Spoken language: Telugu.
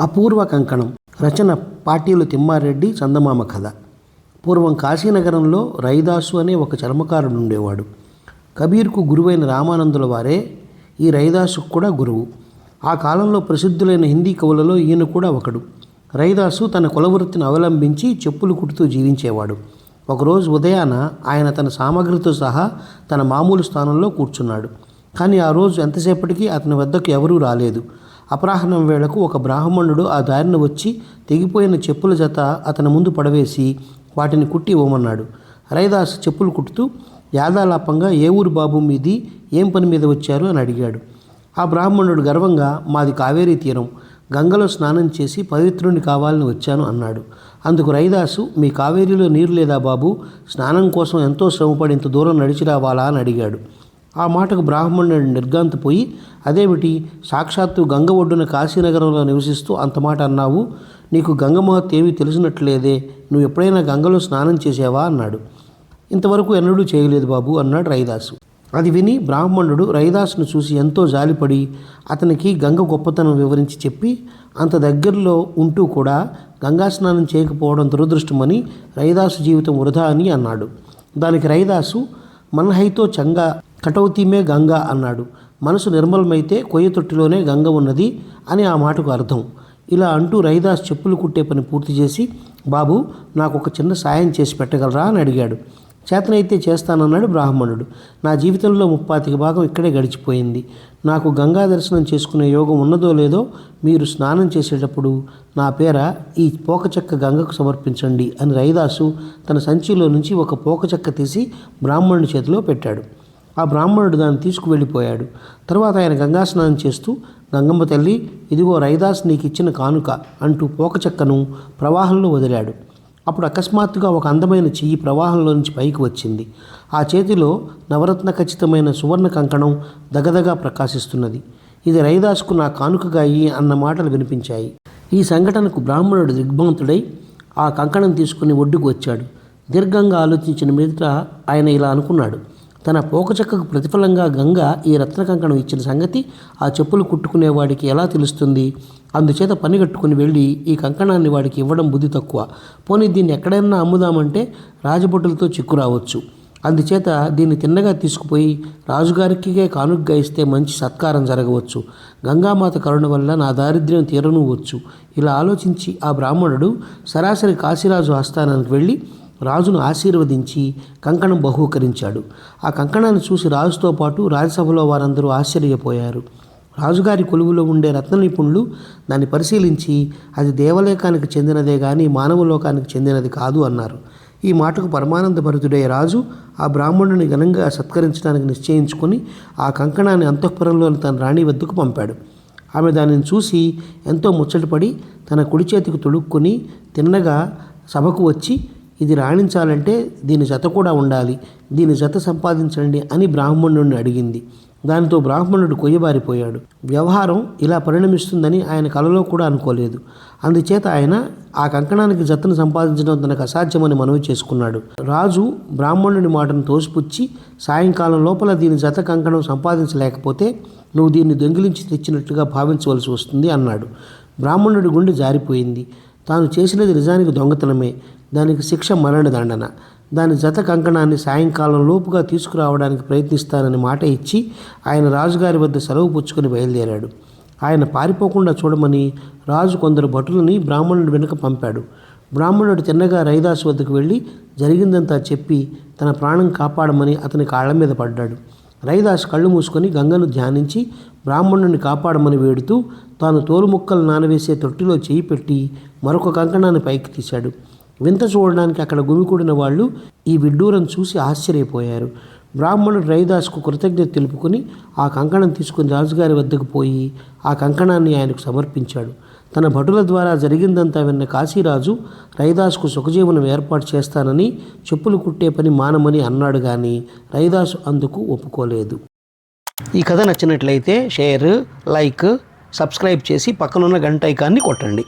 అపూర్వ కంకణం. రచన పాటీలు తిమ్మారెడ్డి చందమామ కథ. పూర్వం కాశీనగరంలో రైదాసు అనే ఒక చర్మకారుడు ఉండేవాడు. కబీర్కు గురువైన రామానందుల వారే ఈ రైదాసుకు కూడా గురువు. ఆ కాలంలో ప్రసిద్ధులైన హిందీ కవులలో ఈయన కూడా ఒకడు. రైదాసు తన కులవృత్తిని అవలంబించి చెప్పులు కుడుతూ జీవించేవాడు. ఒకరోజు ఉదయాన ఆయన తన సామగ్రితో సహా తన మామూలు స్థానంలో కూర్చున్నాడు. కానీ ఆ రోజు ఎంతసేపటికి అతని వద్దకు ఎవరూ రాలేదు. అపరాహ్నం వేళకు ఒక బ్రాహ్మణుడు ఆ దారిన వచ్చి తెగిపోయిన చెప్పుల జత అతని ముందు పడవేసి వాటిని కుట్టి ఇవ్వమన్నాడు. రైదాస్ చెప్పులు కుట్టుతూ యాదాలాపంగా ఏ ఊరు బాబు మీది ఏం పని మీద వచ్చారు అని అడిగాడు. ఆ బ్రాహ్మణుడు గర్వంగా మాది కావేరీ తీరం గంగలో స్నానం చేసి పవిత్రుని కావాలని వచ్చాను అన్నాడు. అందుకు రైదాసు మీ కావేరీలో నీరు లేదా బాబు? స్నానం కోసం ఎంతో శ్రమపడి ఇంత దూరం నడిచి రావాలా అని అడిగాడు. ఆ మాటకు బ్రాహ్మణుడు నిర్గాంతపోయి అదేమిటి? సాక్షాత్తు గంగ ఒడ్డున కాశీనగరంలో నివసిస్తూ అంత మాట అన్నావు. నీకు గంగమహత్ ఏమీ తెలిసినట్లేదే. నువ్వు ఎప్పుడైనా గంగలో స్నానం చేసావా? అన్నాడు. ఇంతవరకు ఎన్నడూ చేయలేదు బాబు అన్నాడు రైదాసు. అది విని బ్రాహ్మణుడు రైదాసును చూసి ఎంతో జాలిపడి అతనికి గంగ గొప్పతనం వివరించి చెప్పి అంత దగ్గరలో ఉంటూ కూడా గంగా స్నానం చేయకపోవడం దురదృష్టమని రైదాసు జీవితం వృధా అని అన్నాడు. దానికి రైదాసు మన్హైతో చంగా కటౌతీమే గంగ అన్నాడు. మనసు నిర్మలమైతే కొయ్య తొట్టిలోనే గంగ ఉన్నది అని ఆ మాటకు అర్థం. ఇలా అంటూ రైదాస్ చెప్పులు కుట్టే పని పూర్తి చేసి బాబు నాకు ఒక చిన్న సాయం చేసి పెట్టగలరా? అని అడిగాడు. చేతనైతే చేస్తానన్నాడు బ్రాహ్మణుడు. నా జీవితంలో ముప్పాతిక భాగం ఇక్కడే గడిచిపోయింది. నాకు గంగా దర్శనం చేసుకునే యోగం ఉన్నదో లేదో మీరు స్నానం చేసేటప్పుడు నా పేర ఈ పోకచెక్క గంగకు సమర్పించండి అని రైదాసు తన సంచిలో నుంచి ఒక పోకచెక్క తీసి బ్రాహ్మణుడి చేతిలో పెట్టాడు. ఆ బ్రాహ్మణుడు దాన్ని తీసుకువెళ్ళిపోయాడు. తర్వాత ఆయన గంగాస్నానం చేస్తూ గంగమ్మ తల్లి ఇదిగో రైదాస్ నీకు ఇచ్చిన కానుక అంటూ పోకచెక్కను ప్రవాహంలో వదిలాడు. అప్పుడు అకస్మాత్తుగా ఒక అందమైన చెయ్యి ప్రవాహంలో నుంచి పైకి వచ్చింది. ఆ చేతిలో నవరత్న ఖచ్చితమైన సువర్ణ కంకణం దగదగా ప్రకాశిస్తున్నది. ఇది రైదాసుకు నా కానుకగా అయ్యి అన్న మాటలు వినిపించాయి. ఈ సంఘటనకు బ్రాహ్మణుడు దిగ్భ్రాంతుడై ఆ కంకణం తీసుకుని ఒడ్డుకు వచ్చాడు. దీర్ఘంగా ఆలోచించిన మీదట ఆయన ఇలా అనుకున్నాడు. తన పోకచెక్కకు ప్రతిఫలంగా గంగ ఈ రత్న కంకణం ఇచ్చిన సంగతి ఆ చెప్పులు కుట్టుకునేవాడికి ఎలా తెలుస్తుంది? అందుచేత పని కట్టుకుని వెళ్ళి ఈ కంకణాన్ని వాడికి ఇవ్వడం బుద్ధి తక్కువ. పోనీ దీన్ని ఎక్కడైనా అమ్ముదామంటే రాజభటులతో చిక్కు రావచ్చు. అందుచేత దీన్ని తిన్నగా తీసుకుపోయి రాజుగారికిగే కానుగ్గా ఇస్తే మంచి సత్కారం జరగవచ్చు. గంగామాత కరుణ వల్ల నా దారిద్ర్యం తీరనువచ్చు. ఇలా ఆలోచించి ఆ బ్రాహ్మణుడు సరాసరి కాశీరాజు ఆస్థానానికి వెళ్ళి రాజును ఆశీర్వదించి కంకణం బహూకరించాడు. ఆ కంకణాన్ని చూసి రాజుతో పాటు రాజ్యసభలో వారందరూ ఆశ్చర్యపోయారు. రాజుగారి కొలువులో ఉండే రత్న నిపుణులు దాన్ని పరిశీలించి అది దేవలోకానికి చెందినదే కానీ మానవలోకానికి చెందినది కాదు అన్నారు. ఈ మాటకు పరమానందభరితుడే రాజు ఆ బ్రాహ్మణుని ఘనంగా సత్కరించడానికి నిశ్చయించుకొని ఆ కంకణాన్ని అంతఃపురంలోని తన రాణి వద్దకు పంపాడు. ఆమె దానిని చూసి ఎంతో ముచ్చటపడి తన కుడి చేతికి తొడుక్కొని తిన్నగా సభకు వచ్చి ఇది రాణించాలంటే దీని జత కూడా ఉండాలి దీని జత సంపాదించండి అని బ్రాహ్మణుడిని అడిగింది. దానితో బ్రాహ్మణుడు కొయ్యబారిపోయాడు. వ్యవహారం ఇలా పరిణమిస్తుందని ఆయన కలలో కూడా అనుకోలేదు. అందుచేత ఆయన ఆ కంకణానికి జతను సంపాదించడం తనకు అసాధ్యమని మనవి చేసుకున్నాడు. రాజు బ్రాహ్మణుడి మాటను తోసిపుచ్చి సాయంకాలం లోపల దీని జత కంకణం సంపాదించలేకపోతే నువ్వు దీన్ని దొంగిలించి తెచ్చినట్లుగా భావించవలసి వస్తుంది అన్నాడు. బ్రాహ్మణుడి గుండె జారిపోయింది. తాను చేసినది నిజానికి దొంగతనమే. దానికి శిక్ష మరణదండన. దాని జత కంకణాన్ని సాయంకాలం లోపుగా తీసుకురావడానికి ప్రయత్నిస్తానని మాట ఇచ్చి ఆయన రాజుగారి వద్ద సెలవు పుచ్చుకొని బయలుదేరాడు. ఆయన పారిపోకుండా చూడమని రాజు కొందరు భటులని బ్రాహ్మణుడి వెనుక పంపాడు. బ్రాహ్మణుడు తిన్నగా రైదాసు వద్దకు వెళ్ళి జరిగిందంతా చెప్పి తన ప్రాణం కాపాడమని అతని కాళ్ళ మీద పడ్డాడు. రైదాస్ కళ్ళు మూసుకొని గంగను ధ్యానించి బ్రాహ్మణుని కాపాడమని వేడుతూ తాను తోలుముక్కలు నానవేసే తొట్టిలో చేయి పెట్టి మరొక కంకణాన్ని పైకి తీశాడు. వింత చూడడానికి అక్కడ గుమికూడిన వాళ్ళు ఈ విడ్డూరం చూసి ఆశ్చర్యపోయారు. బ్రాహ్మణుడు రైదాస్కు కృతజ్ఞత తెలుపుకుని ఆ కంకణం తీసుకుని రాజుగారి వద్దకు పోయి ఆ కంకణాన్ని ఆయనకు సమర్పించాడు. తన భటుల ద్వారా జరిగిందంతా విన్న కాశీరాజు రైదాసుకు సుఖజీవనం ఏర్పాటు చేస్తానని చెప్పులు కుట్టే పని మానమని అన్నాడు కానీ రైదాసు అందుకు ఒప్పుకోలేదు. ఈ కథ నచ్చినట్లయితే షేర్ లైక్ సబ్స్క్రైబ్ చేసి పక్కనున్న గంట ఐకాన్ని కొట్టండి.